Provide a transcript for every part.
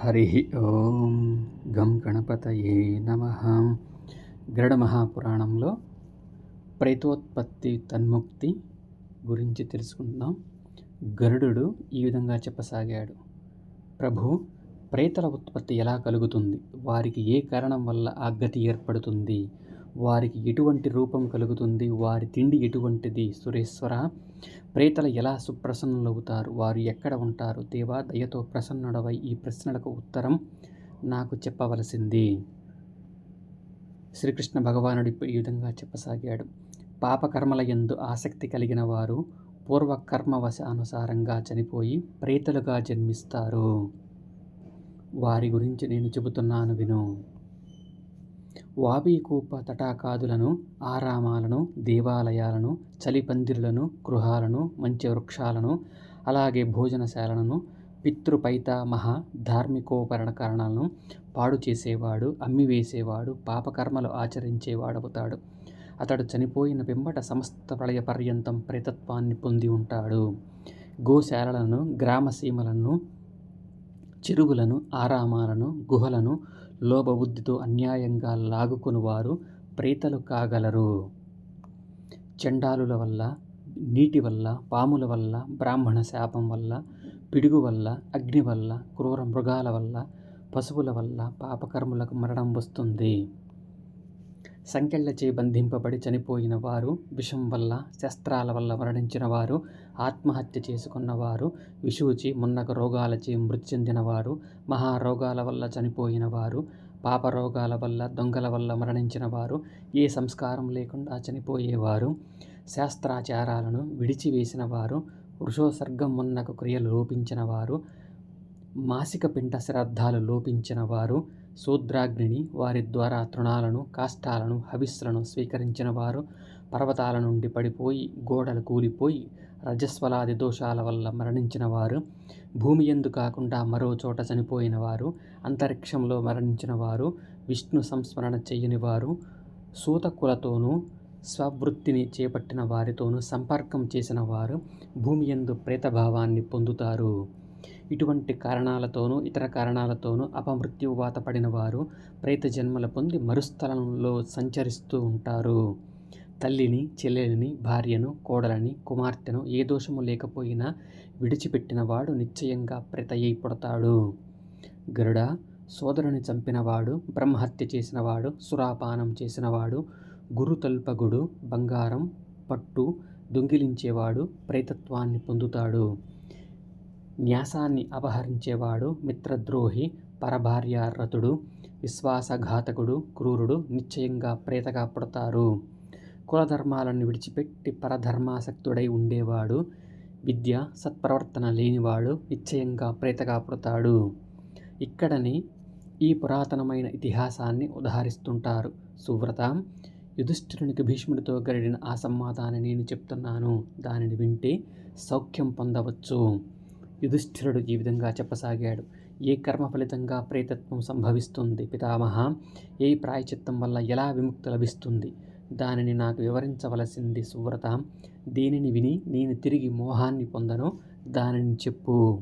హరి ఓం గం గణపతయే నమ గరుడ మహాపురాణంలో ప్రేతోత్పత్తి తన్ముక్తి గురించి తెలుసుకుందాం గరుడు ఈ విధంగా చెప్పసాగాడు. ప్రభు ప్రేతల ఉత్పత్తి ఎలా కలుగుతుంది? వారికి ఏ కారణం వల్ల ఆ గతి ఏర్పడుతుంది? వారికి ఎటువంటి రూపం కలుగుతుంది? వారి తిండి ఎటువంటిది? సురేశ్వర ప్రేతలు ఎలా సుప్రసన్నులవుతారు? వారు ఎక్కడ ఉంటారు? దేవా దయతో ప్రసన్నుడవై ఈ ప్రశ్నలకు ఉత్తరం నాకు చెప్పవలసింది. శ్రీకృష్ణ భగవానుడు ఈ విధంగా చెప్పసాగాడు. పాపకర్మల ఎందు ఆసక్తి కలిగిన వారు పూర్వకర్మవశ అనుసారంగా చనిపోయి ప్రేతలుగా జన్మిస్తారు. వారి గురించి నేను చెబుతున్నాను విను. వాబీకూప తటాకాదులను ఆరామాలను దేవాలయాలను చలిపందిరులను గృహాలను మంచి వృక్షాలను అలాగే భోజనశాలను పితృపైతామహ ధార్మికోపరణ కారణాలను పాడు చేసేవాడు అమ్మివేసేవాడు పాపకర్మలు ఆచరించేవాడవుతాడు. అతడు చనిపోయిన వెంబట సమస్త ప్రళయ పర్యంతం ప్రేతత్వాన్ని పొంది ఉంటాడు. గోశాలలను గ్రామసీమలను చెరువులను ఆరామాలను గుహలను లోభబుద్ధితో అన్యాయంగా లాగుకొని వారు ప్రేతలు కాగలరు. చండాలుల వల్ల నీటి వల్ల పాముల వల్ల బ్రాహ్మణ శాపం వల్ల పిడుగు వల్ల అగ్ని వల్ల క్రూర మృగాల వల్ల పశువుల వల్ల పాపకర్ములకు మరణం వస్తుంది. సంకెళ్ళచే బంధింపబడి చనిపోయిన వారు విషం వల్ల శస్త్రాల వల్ల మరణించిన వారు ఆత్మహత్య చేసుకున్నవారు విషూచి మున్నక రోగాలచే మృతి చెందినవారు మహారోగాల వల్ల చనిపోయిన వారు పాపరోగాల వల్ల దొంగల వల్ల మరణించిన వారు ఏ సంస్కారం లేకుండా చనిపోయేవారు శాస్త్రాచారాలను విడిచివేసిన వారు వృషోసర్గం మున్నకు క్రియలు లోపించిన వారు మాసిక పిండ శ్రాద్ధాలు లోపించిన వారు శూద్రాగ్నిని వారి ద్వారా తృణాలను కాష్టాలను హవిస్సులను స్వీకరించిన వారు పర్వతాల నుండి పడిపోయి గోడలు కూలిపోయి రజస్వలాది దోషాల వల్ల మరణించిన వారు భూమి ఎందు కాకుండా మరో చోట చనిపోయిన వారు అంతరిక్షంలో మరణించిన వారు విష్ణు సంస్మరణ చెయ్యని వారు సూతకులతోనూ స్వవృత్తిని చేపట్టిన వారితోనూ సంపర్కం చేసిన వారు భూమి ఎందు ప్రేతభావాన్ని పొందుతారు. ఇటువంటి కారణాలతోనూ ఇతర కారణాలతోనూ అపమృత్యువాత పడిన వారు ప్రేత జన్మల పొంది మరుస్థలంలో సంచరిస్తూ ఉంటారు. తల్లిని చెల్లెలిని భార్యను కోడలని కుమార్తెను ఏ దోషము లేకపోయినా విడిచిపెట్టినవాడు నిశ్చయంగా ప్రతయ్యి పుడతాడు. గరుడ సోదరుని చంపినవాడు బ్రహ్మహత్య చేసినవాడు సురాపానం చేసినవాడు గురుతల్పగుడు బంగారం పట్టు దొంగిలించేవాడు ప్రేతత్వాన్ని పొందుతాడు. న్యాసాన్ని అపహరించేవాడు మిత్రద్రోహి పరభార్యారతుడు విశ్వాసఘాతకుడు క్రూరుడు నిశ్చయంగా ప్రేతగా పుడతారు. కులధర్మాలను విడిచిపెట్టి పరధర్మాసక్తుడై ఉండేవాడు విద్య సత్ప్రవర్తన లేనివాడు నిశ్చయంగా ప్రేతగా పుడతాడు. ఇక్కడని ఈ పురాతనమైన ఇతిహాసాన్ని ఉదహరిస్తుంటారు. సువ్రత యుధిష్ఠిరునికి భీష్ముడితో గడిడిన ఆ సంవాదాన్ని నేను చెప్తున్నాను. దానిని వింటే సౌఖ్యం పొందవచ్చు. యుధిష్ఠిరుడు ఈ విధంగా చెప్పసాగాడు. ఏ కర్మ ఫలితంగా ప్రేతత్వం సంభవిస్తుంది పితామహ? ఏ ప్రాయచిత్తం వల్ల ఎలా విముక్తి లభిస్తుంది? దానిని నాకు వివరించవలసింది సువ్రత. దీనిని విని నేను తిరిగి మోహాన్ని పొందను. దానిని చెప్పు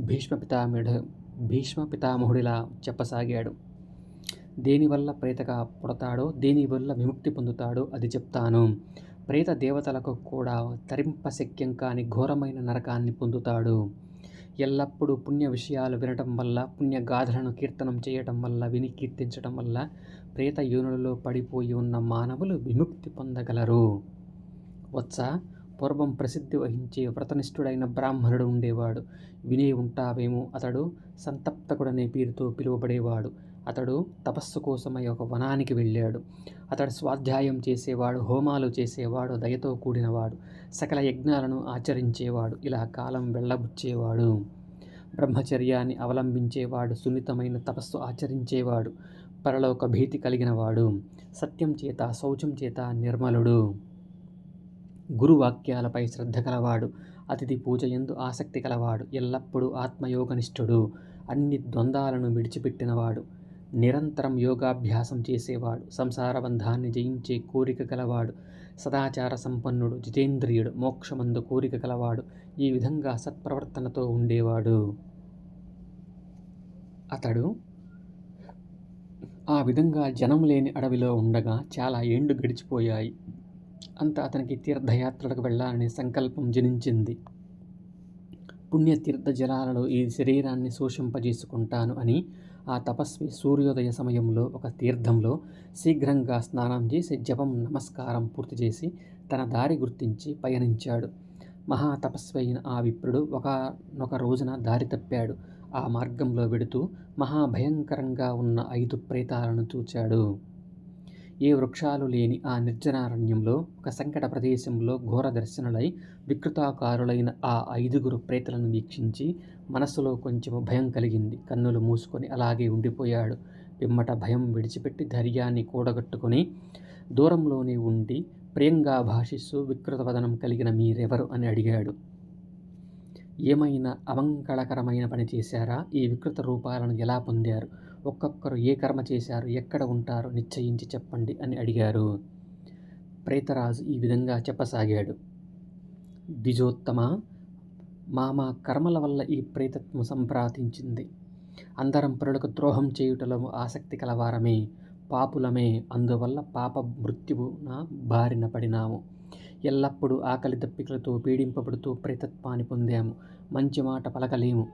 భీష్మ పితామహుడు భీష్మ పితామహుడిలా చెప్పసాగాడు. దేనివల్ల ప్రేతగా పుడతాడో దేనివల్ల విముక్తి పొందుతాడో అది చెప్తాను. ప్రేత దేవతలకు కూడా తరింపశక్యం కాని ఘోరమైన నరకాన్ని పొందుతాడు. ఎల్లప్పుడూ పుణ్య విషయాలు వినటం వల్ల పుణ్యగాథలను కీర్తనం చేయటం వల్ల విని కీర్తించటం వల్ల ప్రేత యోనులలో పడిపోయి ఉన్న మానవులు విముక్తి పొందగలరు. వత్స పూర్వం ప్రసిద్ధి వహించే వ్రతనిష్ఠుడైన బ్రాహ్మణుడు ఉండేవాడు. వినే ఉంటావేమో అతడు సంతప్తకుడనే పేరుతో పిలువబడేవాడు. అతడు తపస్సు కోసమై ఒక వనానికి వెళ్ళాడు. అతడు స్వాధ్యాయం చేసేవాడు హోమాలు చేసేవాడు దయతో కూడినవాడు సకల యజ్ఞాలను ఆచరించేవాడు ఇలా కాలం వెళ్ళబుచ్చేవాడు. బ్రహ్మచర్యాన్ని అవలంబించేవాడు సున్నితమైన తపస్సు ఆచరించేవాడు పరలోక భీతి కలిగినవాడు సత్యం చేత శౌచం చేత నిర్మలుడు. గురువాక్యాలపై శ్రద్ధ కలవాడు అతిథి పూజ ఎందు ఆసక్తి కలవాడు ఎల్లప్పుడూ ఆత్మయోగనిష్ఠుడు అన్ని ద్వంద్వాలను విడిచిపెట్టినవాడు. నిరంతరం యోగాభ్యాసం చేసేవాడు సంసార బంధాన్ని జయించే కోరిక గలవాడు సదాచార సంపన్నుడు జితేంద్రియుడు మోక్షమందు కోరిక గలవాడు ఈ విధంగా సత్ప్రవర్తనతో ఉండేవాడు. అతడు ఆ విధంగా జనం లేని అడవిలో ఉండగా చాలా ఏండ్లు గడిచిపోయాయి. అంత అతనికి తీర్థయాత్రలకు వెళ్ళాలనే సంకల్పం జనించింది. పుణ్యతీర్థ జలాలలో ఈ శరీరాన్ని శోషింపజేసుకుంటాను అని ఆ తపస్వి సూర్యోదయ సమయంలో ఒక తీర్థంలో శీఘ్రంగా స్నానం చేసి జపం నమస్కారం పూర్తి చేసి తన దారి గుర్తించి పయనించాడు. మహాతపస్వి అయిన ఆ విప్రుడు ఒకనొక రోజున దారి తప్పాడు. ఆ మార్గంలో వెడుతూ మహాభయంకరంగా ఉన్న ఐదు ప్రేతాలను చూచాడు. ఏ వృక్షాలు లేని ఆ నిర్జనారణ్యంలో ఒక సంకట ప్రదేశంలో ఘోర దర్శనులై వికృతాకారులైన ఆ ఐదుగురు ప్రేతలను వీక్షించి మనస్సులో కొంచెం భయం కలిగింది. కన్నులు మూసుకొని అలాగే ఉండిపోయాడు. పిమ్మట భయం విడిచిపెట్టి ధైర్యాన్ని కూడగట్టుకొని దూరంలోనే ఉండి ప్రియంగా భాషిస్తూ వికృతవదనం కలిగిన మీరెవరు అని అడిగాడు. ఏమైనా అమంగళకరమైన పని చేశారా? ఈ వికృత రూపాలను ఎలా పొందారు? ఒక్కొక్కరు ఏ కర్మ చేశారు? ఎక్కడ ఉంటారో? నిశ్చయించి చెప్పండి అని అడిగారు. ప్రేతరాజు ఈ విధంగా చెప్పసాగాడు. ద్విజోత్తమ మా మా కర్మల వల్ల ఈ ప్రేతత్వం సంప్రాదించింది అందరం పరులకు ద్రోహం చేయుటలో ఆసక్తి కలవారమే పాపులమే. అందువల్ల పాప మృత్యువున బారిన పడినాము. ఎల్లప్పుడూ ఆకలి దప్పికలతో పీడింపబడుతూ ప్రేతత్వాన్ని పొందాము. మంచి మాట పలకలేము.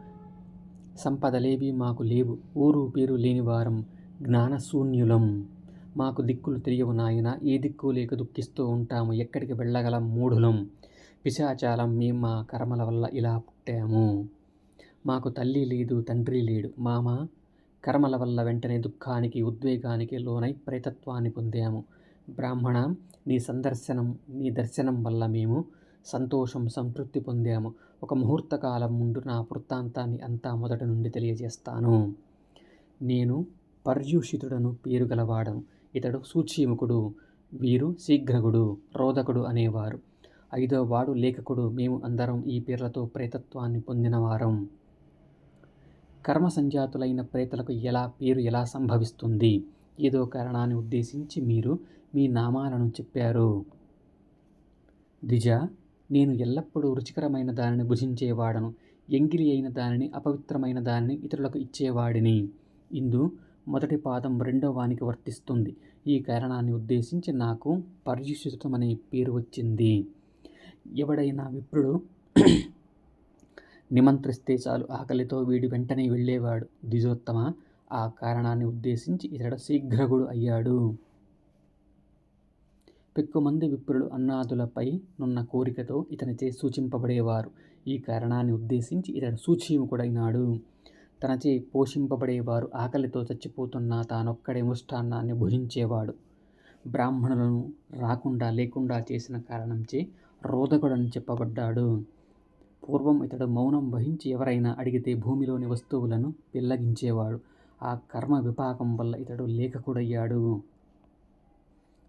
సంపదలేవి మాకు లేవు. ఊరు పేరు లేని వారం జ్ఞానశూన్యులం. మాకు దిక్కులు తెలియవు నాయన. ఏ దిక్కు లేక దుఃఖిస్తూ ఉంటాము. ఎక్కడికి వెళ్ళగలం మూఢులం. పిశాచాలం మేము మా కర్మల వల్ల ఇలా పుట్టాము. మాకు తల్లి లేదు తండ్రి లేడు. మామ కర్మల వల్ల వెంటనే దుఃఖానికి ఉద్వేగానికి లోనై ప్రేతత్వాన్ని పొందాము. బ్రాహ్మణ నీ సందర్శనం నీ దర్శనం వల్ల మేము సంతోషం సంతృప్తి పొందాము. ఒక ముహూర్తకాలం ముందు నా వృత్తాంతాన్ని అంతా మొదటి నుండి తెలియజేస్తాను. నేను పర్యూషితుడను పేరు గలవాడను. ఇతడు సూచీముకుడు వీరు శీఘ్రగుడు రోదకుడు అనేవారు. ఐదో వాడు లేఖకుడు మేము అందరం ఈ పేర్లతో ప్రేతత్వాన్ని పొందినవారం కర్మ సంజాతులైన ప్రేతలకు ఎలా పేరు ఎలా సంభవిస్తుంది? ఏదో కారణాన్ని ఉద్దేశించి మీరు మీ నామాలను చెప్పారు. ద్విజ నేను ఎల్లప్పుడూ రుచికరమైన దానిని భుజించేవాడను ఎంగిలి అయిన దానిని అపవిత్రమైన దానిని ఇతరులకు ఇచ్చేవాడిని. ఇందు మొదటి పాదం రెండో వానికి వర్తిస్తుంది. ఈ కారణాన్ని ఉద్దేశించి నాకు పర్యుషితం అనే పేరు వచ్చింది. ఎవడైనా విప్రుడు నిమంత్రిస్తే చాలు ఆకలితో వీడి వెంటనే వెళ్ళేవాడు. ద్విజోత్తమ ఆ కారణాన్ని ఉద్దేశించి ఇతడు శీఘ్రగుడు అయ్యాడు. పెక్కుమంది విప్రులు అన్నాదులపై నున్న కోరికతో ఇతనిచే సూచింపబడేవారు. ఈ కారణాన్ని ఉద్దేశించి ఇతడు సూచీముకుడైనాడు. తనచే పోషింపబడేవారు ఆకలితో చచ్చిపోతున్న తానొక్కడే ముష్టాన్నాన్ని భుజించేవాడు. బ్రాహ్మణులను రాకుండా లేకుండా చేసిన కారణంచే రోదకుడని చెప్పబడ్డాడు. పూర్వం ఇతడు మౌనం వహించి ఎవరైనా అడిగితే భూమిలోని వస్తువులను పిల్లగించేవాడు ఆ కర్మ విపాకం వల్ల ఇతడు లేఖకుడయ్యాడు.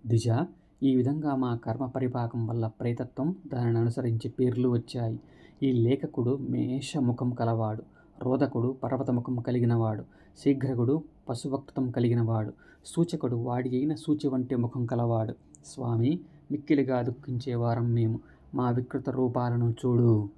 దిజ ఈ విధంగా మా కర్మ పరిపాకం వల్ల ప్రేతత్వం దానిని అనుసరించి పేర్లు వచ్చాయి. ఈ లేఖకుడు మేషముఖం కలవాడు. రోదకుడు పర్వతముఖం కలిగినవాడు. శీఘ్రకుడు పశువక్తం కలిగినవాడు. సూచకుడు వాడి అయిన సూచి వంటి ముఖం కలవాడు. స్వామి మిక్కిలిగా దుఃఖించే వారం మేము. మా వికృత రూపాలను చూడు.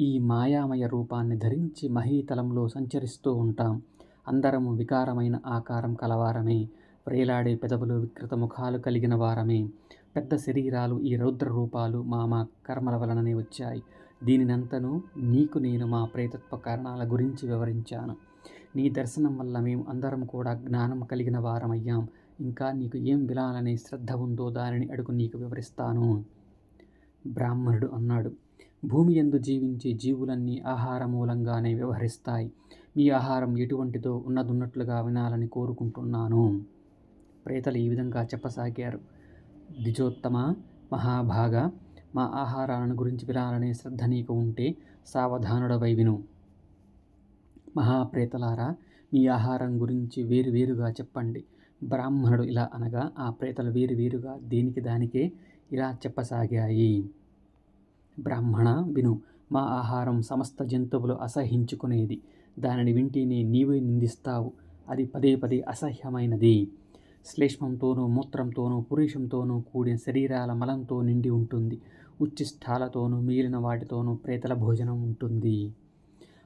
ఈ మాయామయ రూపాన్ని ధరించి మహీతలంలో సంచరిస్తూ ఉంటాం. అందరము వికారమైన ఆకారం కలవారమే. వ్రేలాడే పెదవులు వికృత ముఖాలు కలిగిన వారమే. పెద్ద శరీరాలు ఈ రౌద్ర రూపాలు మా మా కర్మల వలననే వచ్చాయి. దీనినంతను నీకు నేను మా ప్రేతత్వ కారణాల గురించి వివరించాను. నీ దర్శనం వల్ల మేము అందరం కూడా జ్ఞానం కలిగిన వారమయ్యాం. ఇంకా నీకు ఏం వినాలనే శ్రద్ధ ఉందో దానిని అడుగు నీకు వివరిస్తాను. బ్రాహ్మణుడు అన్నాడు భూమి ఎందు జీవించే జీవులన్నీ ఆహార మూలంగానే వ్యవహరిస్తాయి. మీ ఆహారం ఎటువంటిదో ఉన్నదున్నట్లుగా వినాలని కోరుకుంటున్నాను. ప్రేతలు ఈ విధంగా చెప్పసాగారు ద్విజోత్తమ మహాభాగ మా ఆహారాలను గురించి వినాలనే శ్రద్ధ నీకు ఉంటే సావధానుడవై విను. మహాప్రేతలారా మీ ఆహారం గురించి వేరు వేరుగా చెప్పండి. బ్రాహ్మణుడు ఇలా అనగా ఆ ప్రేతలు వేరు వేరుగా దేనికి దానికే ఇలా చెప్పసాగాయి. బ్రాహ్మణ విను మా ఆహారం సమస్త జంతువులు అసహించుకునేది దానిని వింటేనే నీవే నిందిస్తావు. అది పదే పదే అసహ్యమైనది. శ్లేష్మంతోనూ మూత్రంతోనూ పురుషంతోనూ కూడిన శరీరాల మలంతో నిండి ఉంటుంది. ఉచ్చిష్టాలతోనూ మిగిలిన వాటితోనూ ప్రేతల భోజనం ఉంటుంది.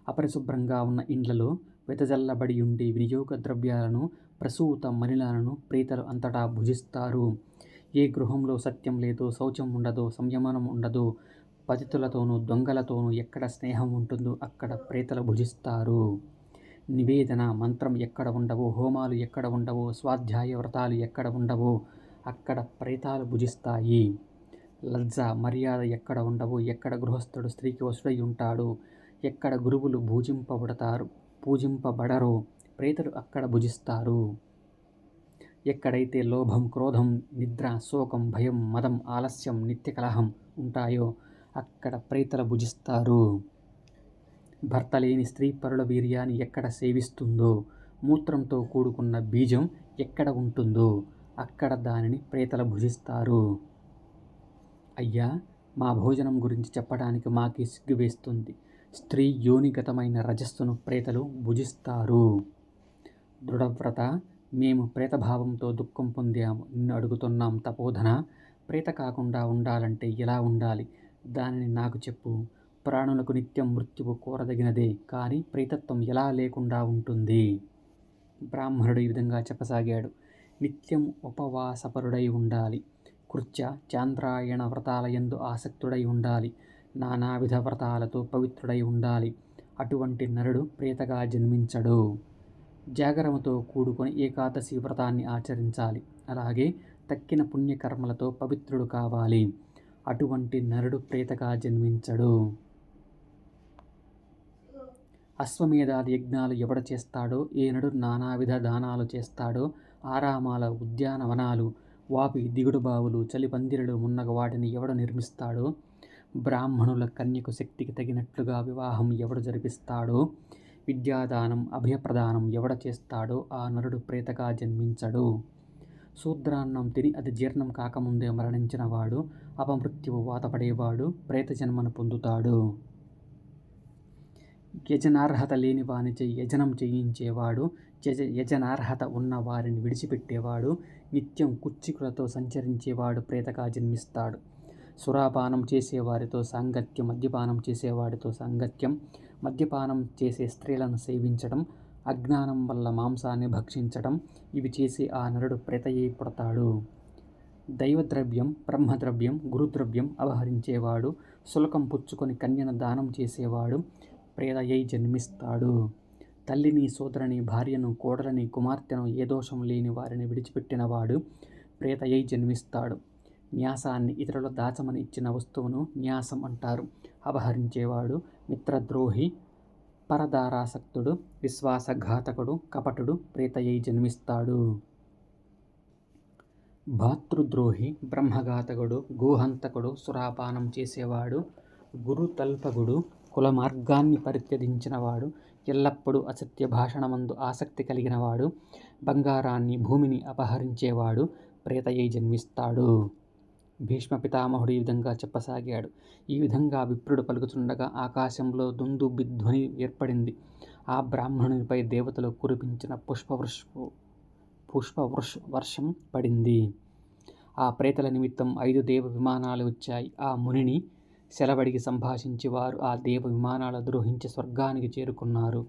అపరిశుభ్రంగా ఉన్న ఇండ్లలో వెతజల్లబడి ఉండే వినియోగ ద్రవ్యాలను ప్రసూత మలినాలను ప్రేతలు అంతటా భుజిస్తారు. ఏ గృహంలో సత్యం లేదో శౌచం ఉండదో సంయమనం ఉండదో పతితులతోనూ దొంగలతోనూ ఎక్కడ స్నేహం ఉంటుందో అక్కడ ప్రేతలు భుజిస్తారు. నివేదన మంత్రం ఎక్కడ ఉండవో హోమాలు ఎక్కడ ఉండవో స్వాధ్యాయ వ్రతాలు ఎక్కడ ఉండవో అక్కడ ప్రేతాలు భుజిస్తాయి. లజ్జ మర్యాద ఎక్కడ ఉండవో ఎక్కడ గృహస్థుడు స్త్రీకి వసుడై ఉంటాడు ఎక్కడ గురువులు పూజింపబడతారు పూజింపబడరో ప్రేతలు అక్కడ భుజిస్తారు. ఎక్కడైతే లోభం క్రోధం నిద్ర శోకం భయం మదం ఆలస్యం నిత్య కలహం ఉంటాయో అక్కడ ప్రేతలు భుజిస్తారు. భర్త లేని స్త్రీ పరుల వీర్యాన్ని ఎక్కడ సేవిస్తుందో మూత్రంతో కూడుకున్న బీజం ఎక్కడ ఉంటుందో అక్కడ దానిని ప్రేతలు భుజిస్తారు. అయ్యా మా భోజనం గురించి చెప్పడానికి మాకి సిగ్గు వేస్తుంది. స్త్రీ యోనిగతమైన రజస్సును ప్రేతలు భుజిస్తారు. దృఢవ్రత మేము ప్రేతభావంతో దుఃఖం పొందాము నిన్ను అడుగుతున్నాం తపోధన. ప్రేత కాకుండా ఉండాలంటే ఎలా ఉండాలి? దానిని నాకు చెప్పు. ప్రాణులకు నిత్యం మృత్యువు కోరదగినదే కానీ ప్రేతత్వం ఎలా లేకుండా ఉంటుంది? బ్రాహ్మణుడు ఈ విధంగా చెప్పసాగాడు. నిత్యం ఉపవాసపరుడై ఉండాలి. కృత్య చాంద్రాయణ వ్రతాలయందు ఆసక్తుడై ఉండాలి. నానావిధ వ్రతాలతో పవిత్రుడై ఉండాలి. అటువంటి నరుడు ప్రేతగా జన్మించడు. జాగరముతో కూడుకొని ఏకాదశి వ్రతాన్ని ఆచరించాలి. అలాగే తక్కిన పుణ్యకర్మలతో పవిత్రుడు కావాలి. అటువంటి నరుడు ప్రేతగా జన్మించడు. అశ్వమేధాది యజ్ఞాలు ఎవడ చేస్తాడో ఏనడు నానావిధ దానాలు చేస్తాడో ఆరామాల ఉద్యానవనాలు వాపి దిగుడు బావులు చలిపందిరలు మున్నగ వాటిని ఎవడు నిర్మిస్తాడో బ్రాహ్మణుల కన్యకు శక్తికి తగినట్లుగా వివాహం ఎవడు జరిపిస్తాడో విద్యాదానం అభయప్రదానం ఎవడ చేస్తాడో ఆ నరుడు ప్రేతగా జన్మించడు. శూద్రాన్నం తిని అది జీర్ణం కాకముందే మరణించిన వాడు అపమృత్యువు వాతపడేవాడు ప్రేత జన్మను పొందుతాడు. యజనార్హత లేని వానిచే యజనం చేయించేవాడు యజ యజనార్హత ఉన్న వారిని విడిచిపెట్టేవాడు నిత్యం కుచ్చికులతో సంచరించేవాడు ప్రేతగా జన్మిస్తాడు. సురాపానం చేసేవారితో సాంగత్యం మద్యపానం చేసేవాడితో సాంగత్యం మద్యపానం చేసే స్త్రీలను సేవించడం అజ్ఞానం వల్ల మాంసాన్ని భక్షించడం ఇవి చేసి ఆ నరుడు ప్రేతయ్యి పుడతాడు. దైవద్రవ్యం బ్రహ్మద్రవ్యం గురుద్రవ్యం అవహరించేవాడు శులకం పుచ్చుకొని కన్యను దానం చేసేవాడు ప్రేదయ్యై జన్మిస్తాడు. తల్లిని సోదరుని భార్యను కోడలని కుమార్తెను ఏ దోషం లేని వారిని విడిచిపెట్టినవాడు ప్రేతయ్యై జన్మిస్తాడు. న్యాసాన్ని ఇతరుల దాచమని ఇచ్చిన వస్తువును న్యాసం అంటారు. అపహరించేవాడు మిత్రద్రోహి పరదారాసక్తుడు విశ్వాసఘాతకుడు కపటుడు ప్రేతయ్యి జన్మిస్తాడు. భాతృద్రోహి బ్రహ్మఘాతకుడు గోహంతకుడు సురాపానం చేసేవాడు గురుతల్పగుడు కుల మార్గాన్ని పరిత్యజించినవాడు ఎల్లప్పుడూ అసత్య భాషణమందు ఆసక్తి కలిగినవాడు బంగారాన్ని భూమిని అపహరించేవాడు ప్రేతయ్యి జన్మిస్తాడు. భీష్మ పితామహుడు ఈ విధంగా చెప్పసాగాడు. ఈ విధంగా విప్రుడు పలుకుతుండగా ఆకాశంలో దుందు బిధ్వని ఏర్పడింది. ఆ బ్రాహ్మణునిపై దేవతలు కురిపించిన పుష్పవృష్ పుష్పవృష్ వర్షం పడింది. ఆ ప్రేతల నిమిత్తం ఐదు దేవ విమానాలు వచ్చాయి. ఆ మునిని సెలబడికి సంభాషించి వారు ఆ దేవ విమానాలు ద్రోహించి స్వర్గానికి చేరుకున్నారు.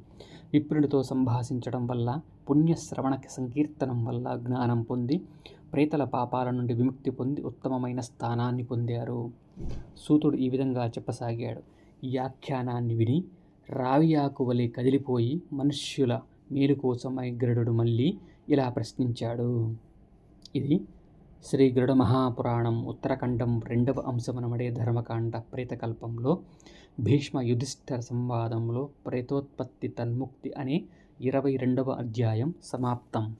విప్రుడితో సంభాషించడం వల్ల పుణ్యశ్రవణ సంకీర్తనం వల్ల జ్ఞానం పొంది ప్రేతల పాపాల నుండి విముక్తి పొంది ఉత్తమమైన స్థానాన్ని పొందారు. సూతుడు ఈ విధంగా చెప్పసాగాడు. ఈ ఆఖ్యానాన్ని విని రావియాకు వలె కదిలిపోయి మనుష్యుల మేలు కోసం గరుడు మళ్ళీ ఇలా ప్రశ్నించాడు. ఇది శ్రీ గరుడ మహాపురాణం ఉత్తరఖండం రెండవ అంశమనమడే ధర్మకాండ ప్రేతకల్పంలో భీష్మ యుధిష్ఠర సంవాదంలో ప్రేతోత్పత్తి తన్ముక్తి అనే ఇరవై రెండవ అధ్యాయం సమాప్తం.